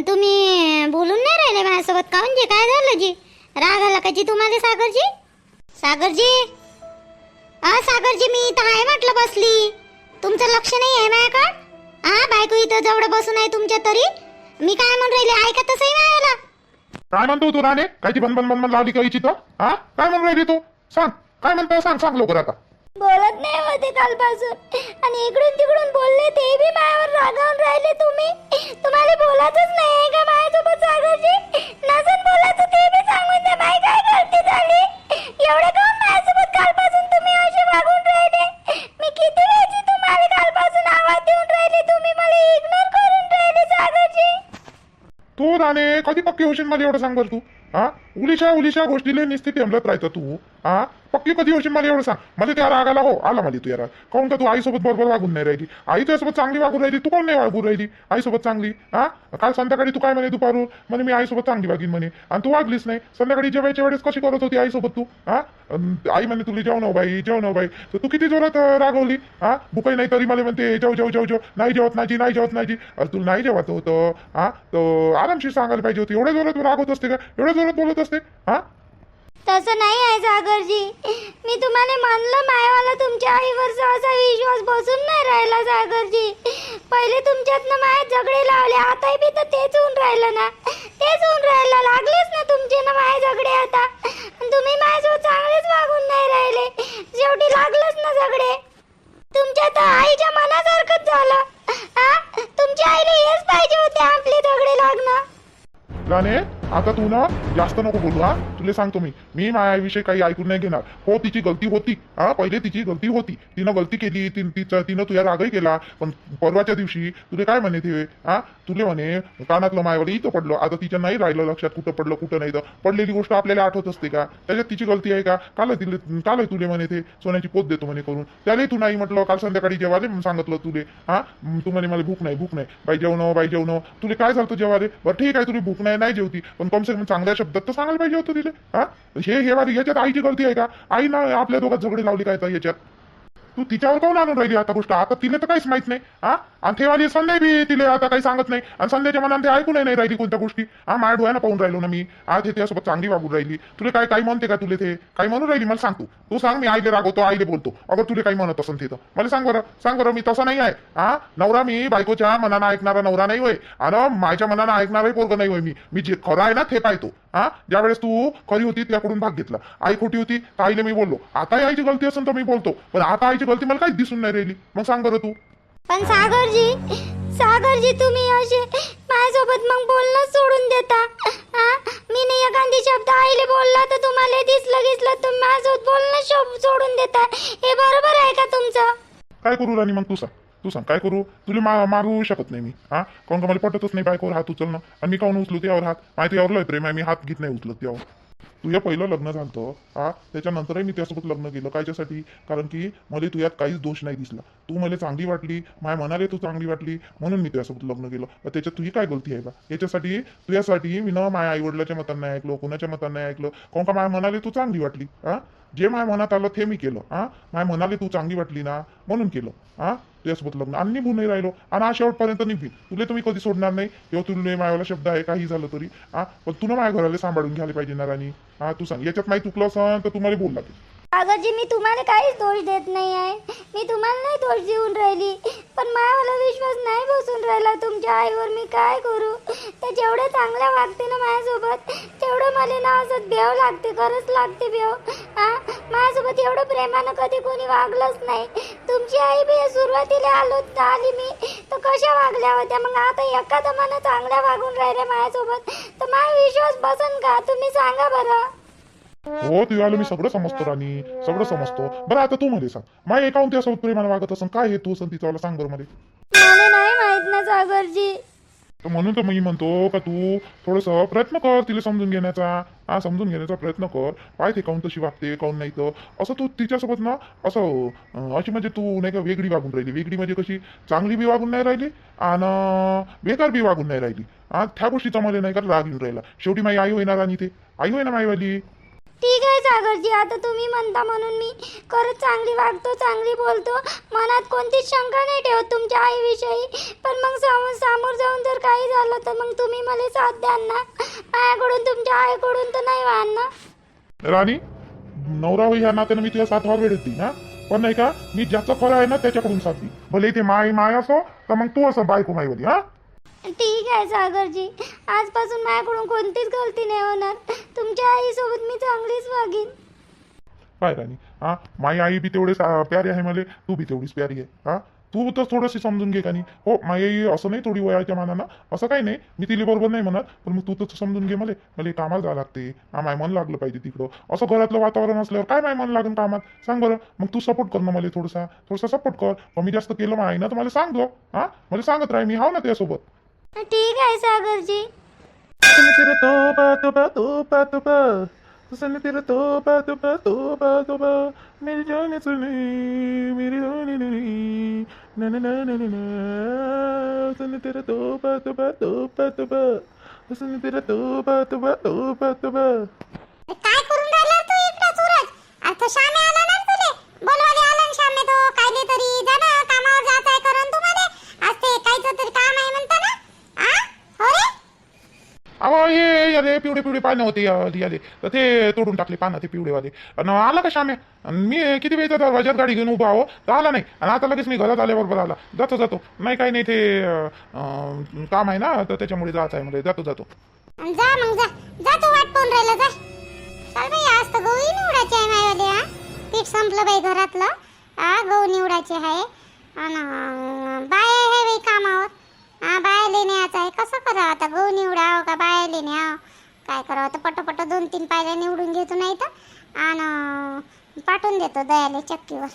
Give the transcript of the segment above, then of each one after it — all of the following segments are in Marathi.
आणि तुम्ही बोलून नाही राहिले माझ्यासोबत काहून जे म्हणजे? काय झालं जी? राग आला का जी तुम्हाला सागरजी? सागरजी? हा सागरजी मी इथं आहे म्हटलं बसली. तुमचं लक्ष नाही आहे माझ्याकडं? हा बायको इथं जवळ बसून आहे तुमच्या तरी? मी काय म्हणून राहिले? ऐका तसंही नाही काय म्हणतो तू राणे? कायची बन बन बन बन लावली कायची तर? हा काय म्हणून राहिली तू? सांग. काय म्हणतो सांग. सांग लवकर आता. बोलत नाही होते कालपासून. आणि इकडून तिकडून बोलले ते बी माझ्यावर रागावून राहिले तुम्ही. तुम्हाला बोलायचंच नाही आहे का माझ्यासोबत सागरजी? नसून बोलायचं ते बी सांगून द्या. बाई काय गलती झाली? एवढं काऊन माझ्यासोबत कालपासून तुम्ही असे वागून राहिले? मी किती वेळची तुम्हाला कालपासून आवाज देऊन राहिले? तुम्ही मला इग्नोर करून राहिले सागरजी. तू राणे कधी पक्की होशील मला एवढं सांग बरं तू? हा? उलीशा उलीशा गोष्टीला निस्थित टेमलत राहतो तू. हा? पक्की कधी होशील मला एवढं सांग. मला त्या रागाला हो आला मला तू या राग. काऊन का तू आईसोबत बरोबर वागून नाही राहिली? आई तुझ्यासोबत चांगली वागून राहिली तू कोण नाही वागून राहिली? आईसोबत चांगली हा? काल संध्याकाळी तू काय म्हणे दुपारून? म्हणे मी आईसोबत चांगली वागीन म्हणे. आणि तू वागलीस नाही. संध्याकाळी जेवायच्या वेळेस कशी करत होती आईसोबत तू? हा? आई म्हणे तुला जेवण हो बाई जेवण हो बाई. तर तू किती जोरात रागवली? हा? भुकाई नाही तरी मला म्हणते जेव जेव जेव जेव. नाही जेवत नाही नाही जेवत नाही अरे तुला नाही जेवत होतं हा? तर आरामशीर सांगायला पाहिजे होती. एवढ्या जोरात रागवत असते का? एवढ्या जोरात बोलत असते हा? तसं नाही आहे सागरजी. मी तुम्हाला म्हणलं मायवाला तुमच्या आईवरचा असा विश्वास बसून नाही राहिला सागरजी. पहिले तुमच्यातनं माय झगडे लावले आताही बी तर तेच होऊन राहिलं ना. तेच होऊन राहिलं लागलेच ना तुमचे ना माय झगडे आता. तुम्ही माझ्यासोबत चांगलेच वागून नाही राहिले. शेवटी लागलंच ना झगडे. तुमच्या तर आईच्या मनासारखंच झालं. आ? तुमच्या आईला हेच पाहिजे होते आपले झगडे लागणं. आता तू ना जास्त नको बोलू हा? तुला सांगतो मी. मी मायाविषयी काही ऐकून नाही घेणार. हो तिची गलती होती. हा पहिले तिची गलती होती. तिनं गलती केली तिचं तिनं तुझ्या रागही केला पण परवाच्या दिवशी तुला काय म्हणे ते? हा? तुले म्हणे कानातलं मायावर इथं पडलं. आता तिच्या नाही राहिलं लक्षात कुठं पडलं कुठं नाही तर. पडलेली गोष्ट आपल्याला आठवत असते का? त्याच्यात तिची गलती आहे का? काल तिले काल तुले म्हणे ते? सोन्याची पोत देतो म्हणे करून. त्यालाही तू नाही म्हटलं. काल संध्याकाळी जेवाले सांगितलं तुले. हा? तू म्हणे मला भूक नाही भूक नाही. बाई जेवण बाई जेवण. तुले काय झालं जेवाले बरं ठीक आहे तुला भूक नाही नाही जेवती. पण कमसे कम चांगल्या शब्दात तर सांगायला पाहिजे होतं तिले. हा? हे हे वाली याच्यात आईची गलती आहे का? आई ना आपल्या दोघात झगडे लावली काय तर याच्यात? तू तिच्यावर कोण आणून राहिली आता गोष्ट? आता तिला तर काहीच माहीत नाही. हा? आणि ठेवाली संध्या बी तिले आता काही सांगत नाही. आणि संध्याच्या मनात ते ऐकून नाही राहिली कोणत्या गोष्टी. हा माझ्या डोळ्यानं पाहून राहिलो ना मी. आज हे त्यासोबत चांगली वागून राहिली. तुला काय काही म्हणते का तुले ते? काही म्हणून राहिली? मला सांग तू. तू सांग मी आईले रागवतो आईले बोलतो. अगर तुला काही म्हणत असेल तिथं मला सांग बरं. सांग बरं मी तसा नाही आहे. हा? नवरा मी बायकोच्या मनानं ऐकणारा नवरा नाही होय. आणि माझ्या मनानं ऐकणाराही पोरग नाही होय मी. मी जे खरं आहे ना ते पाहतो. हा? ज्यावेळेस तू खरी होती त्याकडून भाग घेतला. आई खोटी होती तर आईले मी बोललो. आता आईची गलती असेल तर मी बोलतो. पण आता आईची गलती मला काहीच दिसून नाही राहिली. मग सांग बरं तू. पण सागरजी सागरजी तुम्ही असे माझ्यासोबत मग बोलणं सोडून देता. हा? मी नाही एखादी शब्द आईले बोलला तर तुम्हाला दिसलं गिसलं तुम्ही माझ्यासोबत बोलणं शो- सोडून देता. हे बरोबर आहे का तुमचं? काय करू राणी मग तू सांग तू सांग काय करू? तुला मा मारू शकत नाही मी हा? काऊन का मला पटतच नाही बायकोवर हात उचलणं? आणि मी काऊन उचलू त्यावर हात? माहिती यावर लय प्रेम आहे मी हात घेत नाही उचलत त्यावर. तुझ्या पहिलं लग्न झालं हा? त्याच्यानंतरही मी त्यासोबत लग्न केलं कायच्यासाठी? कारण की मला तुझ्यात काहीच दोष नाही दिसला. तू मला चांगली वाटली माय म्हणाले तू चांगली वाटली म्हणून मी तुझ्यासोबत लग्न केलं. त्याच्यात तुझी काय गलती आहे का याच्यासाठी तुझ्यासाठी मी न माझ्या आई वडिलाच्या मतांना ऐकलं कोणाच्या मतांना ऐकलं काऊन का माय म्हणाले तू चांगली वाटली हा? जे माय मनात आलं ते मी केलं हा? माय म्हणाले तू चांगली वाटली ना म्हणून केलं हा? तुझ्यासोबत लग्न. आणि निघून नाही राहिलो. आणि हा शेवटपर्यंत निघी तुला तुम्ही कधी सोडणार नाही. किंवा तुला मायाला शब्द आहे काही झालं तरी हा? पण तुला माझ्या घराला सांभाळून घ्यायला पाहिजे ना राणी. हा तू सांग. याच्यात नाही चुकलं असं तर तुम्हाला बोल लागेल. सागरजी मी तुम्हाला काहीच दोष देत नाही आहे. मी तुम्हाला नाही दोष देऊन राहिली. पण मला विश्वास नाही बसून राहिला. तुमच्या आईवर मी काय करू? ते जेवढं चांगल्या वागते ना माझ्यासोबत तेवढं मला ना असं देव लागते खरंच लागते भेव. हा माझ्यासोबत एवढं प्रेमानं कधी कोणी वागलंच नाही. तुमची आई बी सुरुवातीला आलो आली मी. तर कशा वागल्या होत्या? मग आता एका दमानं चांगल्या वागून राहिल्या माझ्यासोबत. तर माझा विश्वास बसन का? तुम्ही सांगा बरं. हो तुझ्या मी सगळं समजतो राणी सगळं समजतो. बरं आता तू मध्ये सांग माय एकाहून त्यासोबत प्रेमानं वागत असं काय हे तू असं तिचं सांग बरं मध्ये मला नाही माहीत ना सागरजी तर म्हणून तर मी म्हणतो का तू थोडस प्रयत्न कर तिला समजून घेण्याचा. हा समजून घेण्याचा प्रयत्न कर. पाय ते काऊन तशी वागते काऊन नाही तर. असं तू तिच्यासोबत ना असं अं, अशी म्हणजे तू नाही का वेगळी वागून राहिली. वेगळी म्हणजे कशी चांगली बी वागून नाही राहिली आणि बेकार बी वागून नाही राहिली. हा त्या गोष्टीचा मला नाही का राग येऊन राहिला. शेवटी माझी आई होईना आणि ते. आई होईना माईवाली ठीक आहे सागरजी आता तुम्ही म्हणता म्हणून मी खरंच चांगली वागतो चांगली बोलतो. मनात कोणतीच शंका नाही ठेवत तुमच्या आईविषयी. पण मग समोर समोर जाऊन जर काही झालं तर मग तुम्ही मला साथ द्याल ना? माझ्याकडून तुमच्या आईकडून तर नाही व्हाल ना? राणी नवरा होई ह्या नात्यानं मी तुझ्या सातवा वेळ येते ना पण नाही का मी ज्याचं खरं आहे ना त्याच्याकडून साथ दी भले इथे माय माय असो तर मग तू असं बायको माईवली हा? ठीक आहे सागरजी. आजपासून माझ्याकडून कोणतीच गलती नाही होणार. तुमच्या आईसोबत मी चांगलीच वागीन. पाय राणी? हा? माई आई बी तेवढेच प्यारी आहे मला तू बी तेवढीच प्यारी आहे. हा? तू तर थोडंशी समजून घे का नाही हो माई आई असं नाही थोडी वयाच्या मानानं. असं काही नाही. मी तिला बरोबर नाही म्हणत पण मग तू तर समजून घे मला. मला कामाला जावं लागते. हा माय मन लागलं पाहिजे तिकडं. असं घरातलं वातावरण असल्यावर काय माय मन लागेल कामात? सांग बरं. मग तू सपोर्ट कर ना मला थोडासा. थोडासा सपोर्ट कर. कमी जास्त केलं माय ना तर मला सांग दो हा? मला सांगत राह. मी हाव ना त्यासोबत. ठीक आहे सागरजी. Sono tira toba toba toba toba Sono tira toba toba toba toba मेरी जान सुनी मेरी जान नहीं ना ना ना ना ना ना सुन तेरा तोबा तोबा तोबा तोबा सुन तेरा तोबा तोबा तोबा तोबा काय करून राहिला तू इकडे सूरज आता शामे आला ना तुले बोलवाले आला ना शामे तो कायले तरी जा ना कामावर जात आहे करून तुम्हाला आज ते कायचं तरी काम आहे म्हणता ना आ हो रे अहो हे अरे पिवळे पिवळे पानं होते आले आले. तर ते तोडून टाकले पानं ते पिवळेवाले. आणि आला का श्याम्या मी किती वेळ दरवाज्यात गाडी घेऊन उभा आहो? तर आला नाही. आणि आता लगेच मी घरात आल्याबरोबर आला. जातो जातो. नाही काही नाही ते काम आहे ना तर त्याच्यामुळे जायचं आहे मला जातो जातो. जा मग जा. जातो वाट पाहून राहिला जा. चल बाई आज तर गहू निवडायचे आहे मायवाले हा. पीठ संपलं बाई घरातलं. हा गहू निवडायचे आहे. आणि बाय आहे बाई कामावर. हा बाया लेणे यायचं आहे. कसं करावं आता? गहू निवडावं का? बाया लेणे आव काय करावं? आता पटपट दोन तीन पायऱ्या निवडून घेतो नाही तर. आणि पाठवून देतो दयाले चक्कीवर.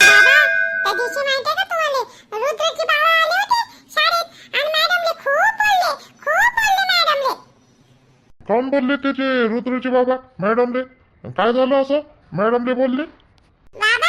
बाबा त्या दिवशी माहिती का तुम्हाला? रुद्रची बाबा आले होते शाळेत. आणि मॅडमले खूप बोलले. खूप बोलले मॅडमले. कोण बोलले त्याचे रुद्रचे बाबा? मॅडमले? काय झालं असं? मॅडमले बोलले बाबा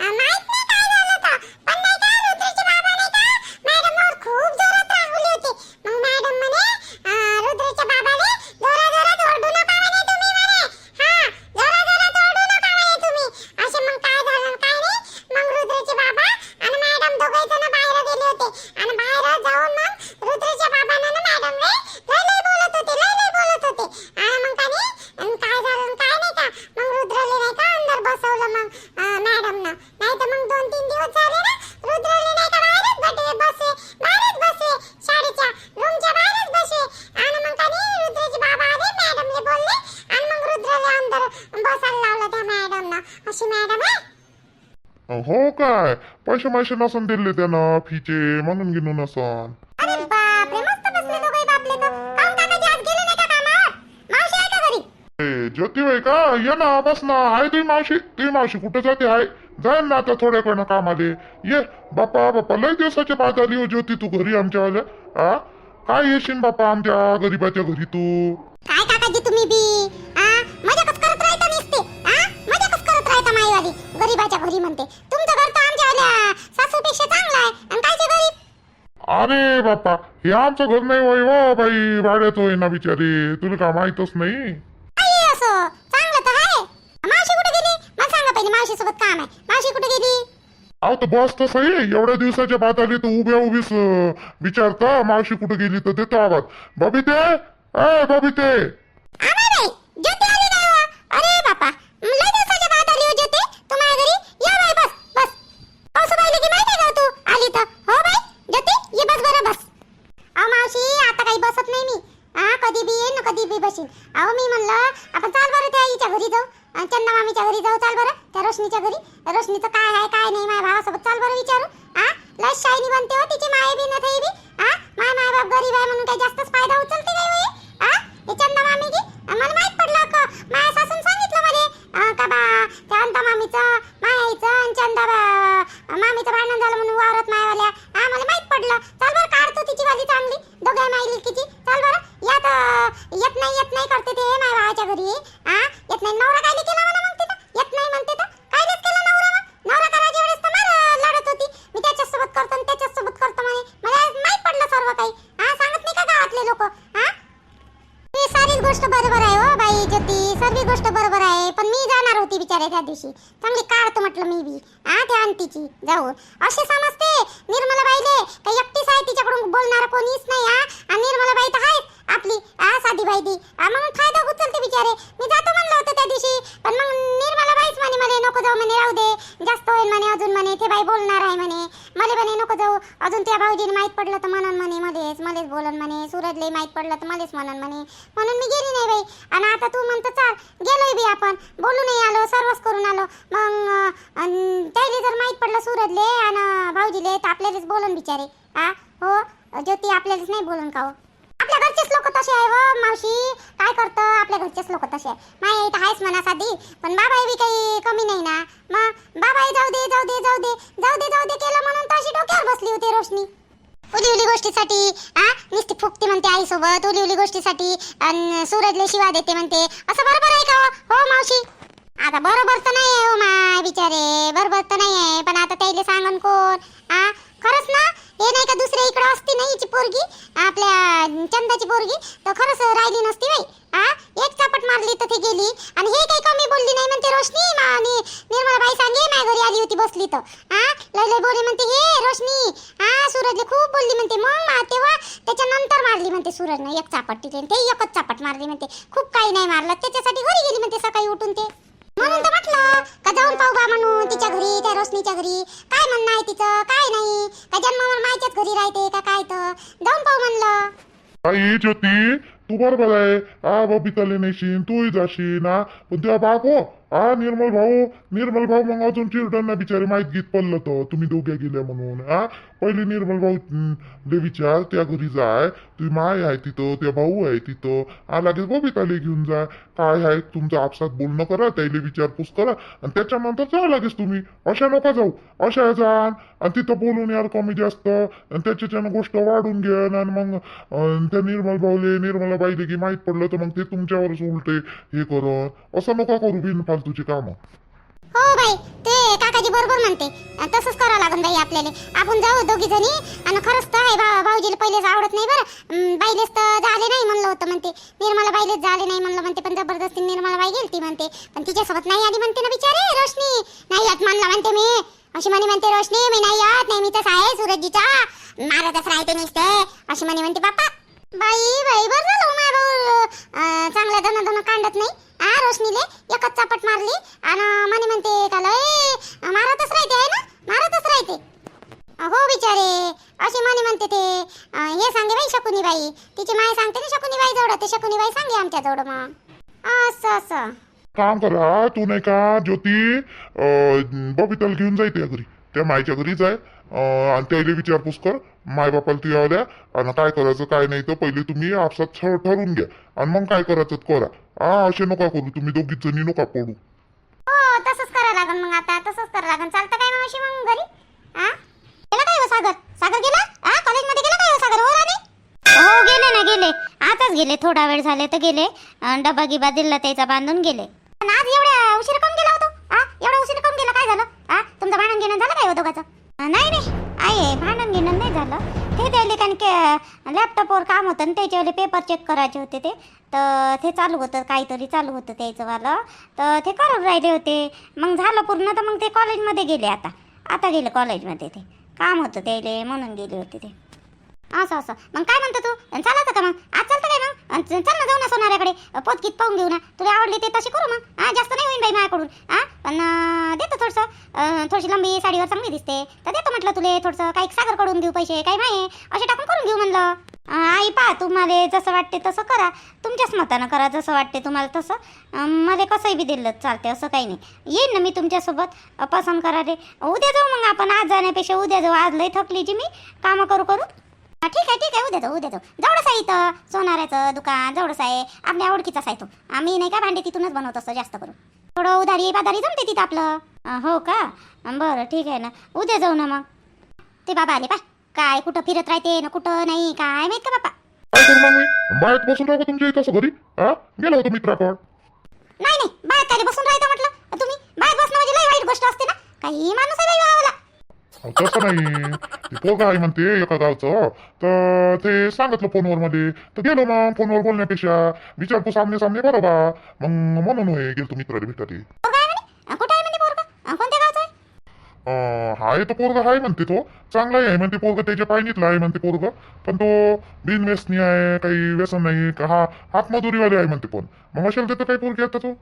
अं, माहीत नाही काय झालं होतं पण नाही का रुद्रचे बाबा नाही का मॅडमवर खूप जोरात रागवले होते मग मॅडम म्हणे अं, रुद्रच्या बाबाले जोरा जोरात ओरडू नका म्हणे तुम्ही म्हणे हा जोरा जोरात ओरडू नका म्हणे तुम्ही असे मग काय झालं आणि काय नाही मग रुद्रचे बाबा आणि मॅडम दोघे जण बाहेर गेले होते आणि बाहेर जाऊन मग रुद्रच्या बाबांना ना मॅडम लय लय लय बोलत होते लय लय बोलत होते आणि मग काय नाही अन् काय झालं आणि काय नाही का मग रुद्रले नाही का अंदर बसवलं मग मॅडम ना नाही तर मग दोन तीन दिवस झाले ना रुद्रले नाही का बाहेरच बटे बसले बाहेरच बसले शाळेच्या रूमच्या बाहेरच बसले आणि मग काय नाही रुद्रचे बाबा आले मॅडमले बोलले आणि मग रुद्रले अंदर बसायला लावलं त्या मॅडम ना अशी मॅडम आहे हो काय पैसे पैसे नसन दिले त्यानं फीचे म्हणून घेऊन नसन. अरे बापरे मस्त बसले दोघे बापले तर. काऊन काकाजी आज गेले नाही का कामावर? मावशी आहे का घरी? ए ज्योतिबाई का? ये ना बस ना. आहे तुझी मावशी? तुझी मावशी कुठे जाते आहे? जाईल ना आता थोड्याकडनं कामाले. ये बापा बापा लय दिवसाच्या बाद आली हो ज्योती तू घरी आमच्यावाल्या? आ? काय येशील बापा आमच्या गरीबाच्या घरी तू? काय काकाजी तुम्ही बी? आ? मजा कस करत राहता नुसते. आ? मजा कस करत राहता माईवाली. गरीबाच्या घरी म्हणते तुमचं घर तर आमच्या सासूपेक्षा चांगलं आहे. आणि कायचे गरीब अरे बापा हे आमचं घर नाही होय वा बाई. भाड्यात होय ना बिचारी. तुला का माहीतच नाही. काही असं चांगलं तर आहे. मावशी कुठे गेली? मला सांगा पहिले मावशी सोबत काम आहे. मावशी कुठे गेली? अहो तर बस तर सही एवढ्या दिवसाच्या बाद आली तर उभ्या उभीच अं, विचारता मावशी कुठे गेली तर देतो आवाज. बबिते? ए बबिते! आम्हा नाही ज्योती आली काय हो? अरे बापा लय काही बसत नाही मी. हा कधी बी येईन कधी बी बसीन अहो मी म्हणलं आपण चाल बरं त्या आईच्या घरी जाऊ. अन् चंदा मामीच्या घरी जाऊ चाल बरं. त्या रोशनीच्या घरी. रोशनीचं काय आहे काय नाही माझ्या भावासोबत चाल बरं विचारू. हा लय शायनी बनते हो तिची माय बी नथे बी. हा माय माय बाप गरीब आहे म्हणून काही जास्तच फायदा उचलते काय हा हे चंदा मामी की मला माहीत पडलं का माझ्या सासून निर्मला बाईले काही एकटीच आहे तिच्याकडून बोलणार कोणीच नाही हा. आणि निर्मला बाई तर आहेच आपली आ साधी बाई दी म्हणून फायदा उचलते बिचारे. मी जातो म्हणलं. अजून त्या भाऊजीने माहीत पडलं तर म्हणन म्हणे मध्येच मध्येच बोलन म्हणे. सूरजले माहीत पडलं तर मध्येच म्हणन म्हणे. म्हणून मी गेली नाही बाई. आणि आता तू म्हणतो चाल गेलोय बी आपण. बोलूनही आलो सर्वच करून आलो. मग अं, त्याला जर माहीत पडलं सूरजले आणि भाऊजीले तर आपल्यालाच बोलन बिचारे. हा हो? ज्योती आपल्यालाच नाही बोलून का हो? आपल्या घरचेच लोक तसे आहे व मावशी. काय करतं? आपल्या घरचेच लोक तसे आहे माय तर आहेच म्हणा साधी पण बाबा बी काही कमी नाही ना. मग बाबा जाऊ दे जाऊ दे जाऊ दे. जाऊ दे जाऊ दे केलं म्हणून तर अशी डोक्यावर बसली होती रोशनी. उली उली गोष्टीसाठी आ? नुसती फुकती म्हणते आईसोबत. उली उली गोष्टीसाठी. अन सूरजले शिवा देते म्हणते. असं बरोबर आहे का हो? हो मावशी? आता बरोबर तर नाही आहे हो माय बिचारे. बरोबर तर नाही आहे पण आता त्याला सांगन कोण? आ? खरंच ना? हे नाही का दुसऱ्या इकडे असती ना हिची पोरगी? आपल्या चंदाची पोरगी? तर खरंच राहिली नसती बाई. हा एक चापट मारली तर ती गेली. आणि हे काही कमी बोलली नाही म्हणते रोशनी. आणि निर्मला बाई सांगे माझ्या घरी आली होती बसली तर. हा लय लय बोली म्हणते हे रोशनी. हा सूरजले खूप बोलली म्हणते. मग तेव्हा त्याच्यानंतर मारली म्हणते सूरजनं. एक चापट तिथे ते एकच चापट मारली म्हणते. खूप काही नाही मारलं. त्याच्यासाठी घरी गेली म्हणते सकाळी उठून ते. म्हणून तर म्हटलं का जाऊन पाहू बा म्हणून तिच्या घरी त्या रोशनीच्या घरी. काय म्हणणं आहे तिचं? काय नाही? का जन्मावर मायच्याच घरी राहते का काय तर? जाऊन पाहू म्हणलं. आई ज्योती तू बरोबर आहे. हा बबिताले नेशीन तूही जाशील ना पण तुझा बाप हो हा निर्मल भाऊ निर्मल भाऊ मग अजून चिरटांना बिचारे माहीत गीत पडलं तर. तुम्ही दोघ्या गेल्या म्हणून हा पहिले निर्मल भाऊ ले विचार त्या घरी जाय. तुझी माय आहे तिथं त्या भाऊ आहे तिथं. हा लगेच बबिताले घेऊन जा. काय आहे तुमचं आपसात बोलणं करा त्याला विचारपूस करा. आणि त्याच्यानंतर जा लागेस तुम्ही. अशा नका जाऊ. अशा जाण. आणि तिथं बोलून यार कमी जास्त. आणि त्याच्याच्यानं गोष्ट वाढून घेण आणि मग त्या निर्मल भाऊले निर्मला बाईले की माहीत पडलं तर मग ते तुमच्यावरच उलटे हे करून. असं नका करू बिन तुझी काम हो बाई ते काकाजी बरोबर म्हणते. तसंच करावं लागेल बाई आपल्याला. आपण जाऊ दोघी जणी. आणि खरंच तर आहे भा भाऊजीला पहिलेच आवडत नाही बरं. अं, बाईलेच तर झाले नाही म्हणलं होतं म्हणते. निर्मला बाईलेच झाले नाही म्हणलं म्हणते. पण जबरदस्ती निर्मला बाई गेलती म्हणते. पण तिच्यासोबत नाही आली म्हणते ना बिचारे रोशनी. नाही यात म्हणलं म्हणते मी. अशी म्हणे म्हणते रोशनी मी नाही यात नाही मी तसं आहे सूरजजीचा मारतच राहते नुसते. अशी म्हणे म्हणते बाप्पा. बाई बाई बरं झालं हो, माझा भाऊ. अं, चांगला दन दन कांडत नाही. रोशनीले एकच चापट मारली आणि म्हणे म्हणते का लय मारतच राहते आहे ना? मारतच राहते. हो बिचारे असे म्हणे म्हणते ते. हे सांगे बाई शकुनी बाई तिची माय सांगते ना शकुनी बाई जवळ ते शकुनी बाई सांगे आमच्या जवळ मग. असं असं. काम करा तू नाही का ज्योती अं, बबिताला घेऊन जाय त्या घरी. त्या मायच्या घरी जाय आणि त्याला विचारपूस कर. माय बापाला ती आल्या आणि काय करायचं काय नाही तर पहिले तुम्ही आपसात ठरवून घ्या. आणि मग काय करायचं करा. हा असे नका करू तुम्ही दोघीच जणी नका पडू. हो तसंच करा लागन मग आता तसंच करा लागन. चालतं काय मावशी मग घरी? आ? गेला काय हो सागर? सागर गेला? आ कॉलेजमध्ये गेला काय हो सागर? हो राणी? हो गेले ना गेले. आताच गेले थोडा वेळ झाले तर गेले. अन् डबा गिबा दिला त्याचा बांधून गेले. पण आज एवढ्या उशीर कम गेला होतो? आ एवढ्या उशीर कम गेला? काय झालं? आ तुमचं भांडण घेणं झालं काय हो दोघाचं? नाही नाही आहे के लॅपटॉपवर काम होतं आणि त्याच्यावाले पेपर चेक करायचे होते ते. तर ते चालू होतं काहीतरी चालू होतं त्याचंवालं. तर ते करून राहिले होते. मग झालं पूर्ण तर मग ते कॉलेजमध्ये गेले आता. आता गेले कॉलेजमध्ये ते. काम होतं त्याले म्हणून गेले होते ते. असं असं. मग काय म्हणतो तू? चालायचं का मग? आज चालतं काय मग? चल ना जाऊ ना सोनाऱ्याकडे. पोतकीत पाहून घेऊ ना. तुला आवडली ते तशी करू मग. हा जास्त नाही होईन बाई माझ्याकडून. हा पण देतो थोडंसं. थोडीशी लंबी साडीवर चांगली दिसते. तर देतो म्हटलं तुले थोडंसं. काही सागरकडून देऊ पैसे काही माये असे टाकून करून घेऊ म्हणलं. आई पहा तुम्हाला जसं वाटते तसं करा. तुमच्याच मतानं करा. जसं वाटते तुम्हाला तसं. मला कसंही बी दिलं चालते असं काही नाही. येईन ना मी तुमच्यासोबत. पसंत करा रे. उद्या जाऊ मग आपण. आज जाण्यापेक्षा उद्या जाऊ. आज लई थकली जी मी. कामं करू करू. ठीक आहे ठीक आहे. उद्या जाऊ उद्या जाऊ. जवळच आहे इथं सोनाऱ्याचं दुकान जवळच आहे आपल्या आवडकीचाच आहे तो. आम्ही नाही का भांडे तिथूनच बनवत असतो जास्त करून. थोडं उधारी बादारी जमते तिथं आपलं. हो का? बरं ठीक आहे ना. उद्या जाऊ ना मग. ते बाबा आले पाय. काय कुठं फिरत राहते ना कुठं नाही काय माहीत का बाबा काय करू मग मी बाहेर बसून राहू का तुमच्या इथं असं घरी? गेलो होतो मित्राकडं नाही नाही. बाहेर काय बसून राहायचं म्हटलं. तुम्ही? बाहेर बसणं म्हणजे लई वाईट गोष्ट असते ना. काही माणूस आहे बाई वावाला. अहो, तसं नाही. पोरगा आहे म्हणते एका गावचं तर ते सांगितलं फोनवर मध्ये तर गेलो मग फोनवर बोलण्यापेक्षा विचारपूस सामने सामने बरोबर मग म्हणून होय गेलो मित्राला गावचं आहे? हाय तो पोरगा आहे म्हणते तो. चांगला आहे म्हणते पोरगा त्याच्या पायनीतला आहे म्हणते पोरगा. पण तो बिनव्यसनी आहे काही व्यसन नाही हा हातमजुरीवाले आहे म्हणते पण. मग असेल तर काही पोरगी आता तो?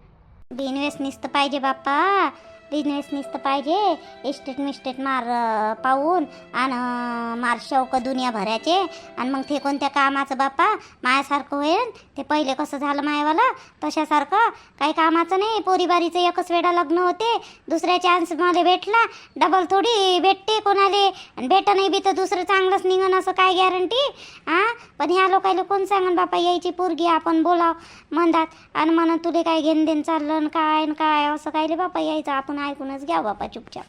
बिनवेस निसतं पाहिजे बाप्पा. बिझनेस नुसतं पाहिजे. इस्टेट मिस्टेट मार पाहून आणि मार शौक दुनिया भरायचे आणि मग ते कोणत्या कामाचं बाप्पा? मायासारखं होईल ते पहिले कसं झालं मायावाला? तशासारखं. काही कामाचं नाही. पोरीबारीचं एकच वेळा लग्न होते. दुसऱ्या चान्स मला भेटला. डबल थोडी भेटते कोणाले. आणि भेट नाही बी तर दुसरं चांगलंच निघन असं काय गॅरंटी हां पण ह्या लोकायला कोण सांगन बापा यायची पोरगी आपण बोलाव. म्हणतात आणि म्हणा तुले काय घेणदेण चाललं काय काय? असं काय बापा यायचं. आपण ऐकूनच घ्या बापा चुपचाप.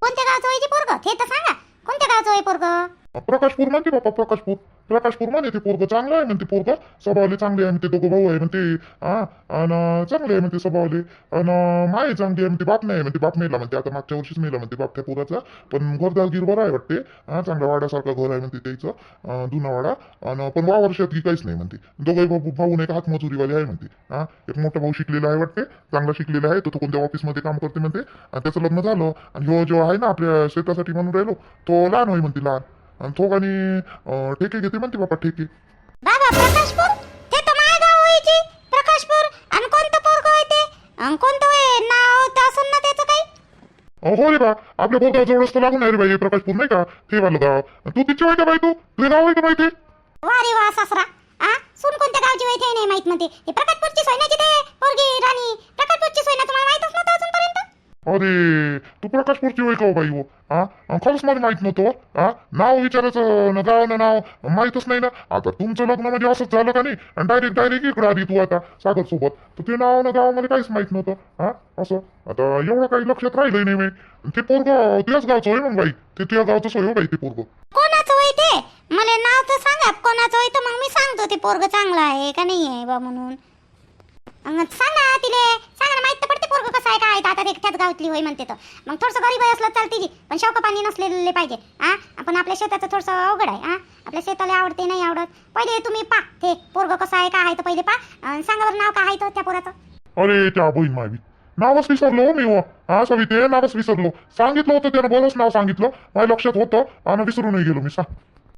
कोणत्या गावचं होय पोरग? ते तर सांगा. कोणत्या गावचं होय पोरग? प्रकाशपूर म्हणते बापा प्रकाशपूर प्रकाशपूर म्हणते ते पोरग चांगलं आहे म्हणते पोरग. स्वभावले चांगले आहे म्हणते दोघं भाऊ आहे म्हणते. हा आणि चांगले आहे म्हणते स्वभावले. आणि माय चांगली आहे म्हणते बाप नाही आहे म्हणते बाप मेला म्हणते. आता मागच्या वर्षीच मेला म्हणते बाप त्या पोराचा. पण घरदार गिरभर आहे वाटते. हा चांगला वाड्यासारखं घर आहे म्हणते त्याचं. जुना वाडा. आणि पण वावर शेतकी काहीच नाही म्हणते. दोघे भाऊ भाऊ नाही का हातमजुरीवाले आहे म्हणते. हा एक मोठा भाऊ शिकलेला आहे वाटते. चांगला शिकलेला आहे. तो तो कोणत्या ऑफिसमध्ये काम करते म्हणते. आणि त्याचं लग्न झालं. आणि ह्यो जो आहे ना आपल्या शेतासाठी म्हणून राहिलो तो लहान होई म्हणते लहान. आणि तो आणि ठेके घेते म्हणते बापा ठेके. बाबा प्रकाशपूर? ते तर माझ्या गाव व्हायचे प्रकाशपूर? आणि कोणतं पोरग होय ते? अन कोणतं होय नाव तर असं ना त्याचं काही? हो रे बा. आपल्या बोलगाव जवळच तर लागून आहे रे बाई प्रकाशपूर नाही का? ते वालं गाव. तू तिची आहे का बाई तू? तुझे नाव आहे का बाई ते? वा रे वा सासरा. आ? सून कोणत्या गावची होय ते नाही माहीत म्हणते. हे प्रकटपूरची सोय ना ते पोरगी राणी. प्रकटपूरची सोय ना तुम्हाला माहितच नव्हतं अजूनपर्यंत? अरे तू प्रकाशपूरची होय का हो बाई हो? हा खरंच मला माहीत नव्हतं हो. हा. नाव विचारायचं न गाव नाव माहीतच नाही ना. आता तुमचं लग्न म्हणजे असंच झालं का नाही? आणि डायरेक्ट डायरेक्ट इकडे आली तू आता सागर सोबत. तर ते नाव ना गाव मला काहीच माहीत नव्हतं. हा असं. आता एवढं काही लक्षात राहिलंय नाही मी. ते पोरग तुझ्याच गावचं होय मग बाई? ते तुझ्या गावचं होय हो बाई ते पोरग. कोणाचं होय ते? मला नाव तर सांगा. कोणाचं होय तर मग मी सांगतो ते पोरग चांगलं आहे का नाही आहे बा म्हणून. सांगा तिले. माहीत तर पडते पोरग कसं आहे काय आहे. आता एकट्याच त्याच गावातली होय म्हणते तर. मग थोडंसं गरीब असलं चालते जी पण शौक पाणी नसलेले पाहिजे हा आपण आपल्या शेताचं थोडंसं अवघड आहे हा आपल्या शेताला आवडते नाही आवडत. पहिले तुम्ही पा ते पोरग कसं आहे काय आहे तर पहिले पा. सांगा बरं नाव काय आहे तर त्या पोराचं? अरे त्या बहीण मावी. नावच विसरलो हो मी हो. हा सविते नावच विसरलो. सांगितलं होतं त्यानं बोलच नाव सांगितलं. माझ्या लक्षात होतं आणि विसरूनही गेलो मी सांग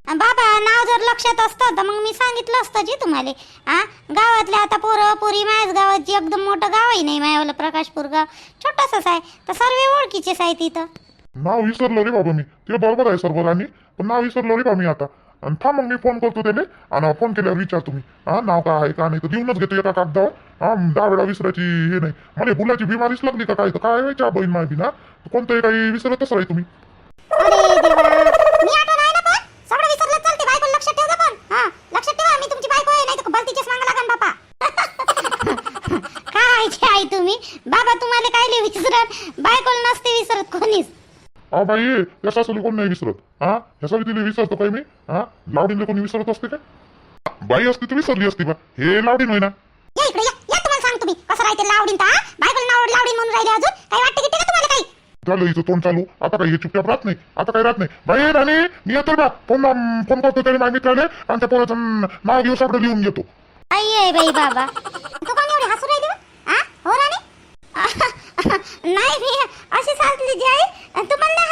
बाबा नाव जर लक्षात असतं तर मग मी सांगितलं असतं जी तुम्हाला. हा गावातले आता पोरं पोरी माझ्याच गावाची एकदम मोठं गावही नाही मायावाला प्रकाशपूर गाव छोटंसंच आहे. तर सर्व ओळखीचेच आहे तिथं नाव विसरलो रे बाबा मी. ते बरोबर आहे सर्व राणी पण नाव विसरलो रे बा मी आता. आणि थांब मग मी फोन करतो त्याने आणि फोन केल्यावर विचारतो मी हा नाव काय आहे का नाही तर देऊनच घेतो एका कागदावर. हा दहा वेळा विसरायची हे नाही. मला बुलाची बिमारीच लागली का काय? तर काय व्हायच्या बहीण माहिती ना कोणतंही काही विसरतच राही तुम्ही अरे देवा मी आठवण आहे ना पण सगळं विसरलं चालते बायको लक्षात ठेवा पण. हा लक्षात ठेवा मी तुमची बायको आहे नाही तर बलतीचेच मागा लागन बापा. काय छे आई तुम्ही? बाबा तुम्हाला काय लय विसरत? बायकोला नसते विसरत कोणीच. हा बाई या सासूला कोण नाही विसरत? हा? ह्या सवितीला विसरतो काय मी? हा? लावडीला कोणी विसरत असते का बाई असती तर विसरली असती बा हे लावडीन होय ना या इकडे या या तुम्हाला सांग तुम्ही कसं राहते लावडीन तर बायकोला नाव लावडीन म्हणून राहिले अजून? काही वाटते की का तुम्हाला काही? झालं हिचं तोंड चालू. आता काही हे चुपचाप राहत नाही. आता काही राहत नाही. बाई राणे मी येतो बा. फोन फोन करतो त्याने माझ्या मित्राने आणि त्या पोराचं नाव घेऊ सगळं लिहून घेतो. आई आहे बाई बाबा. तू कोण एवढी हसू राहिली हा हो राणी? नाही मी अशी हसली जी आई तुम्हाला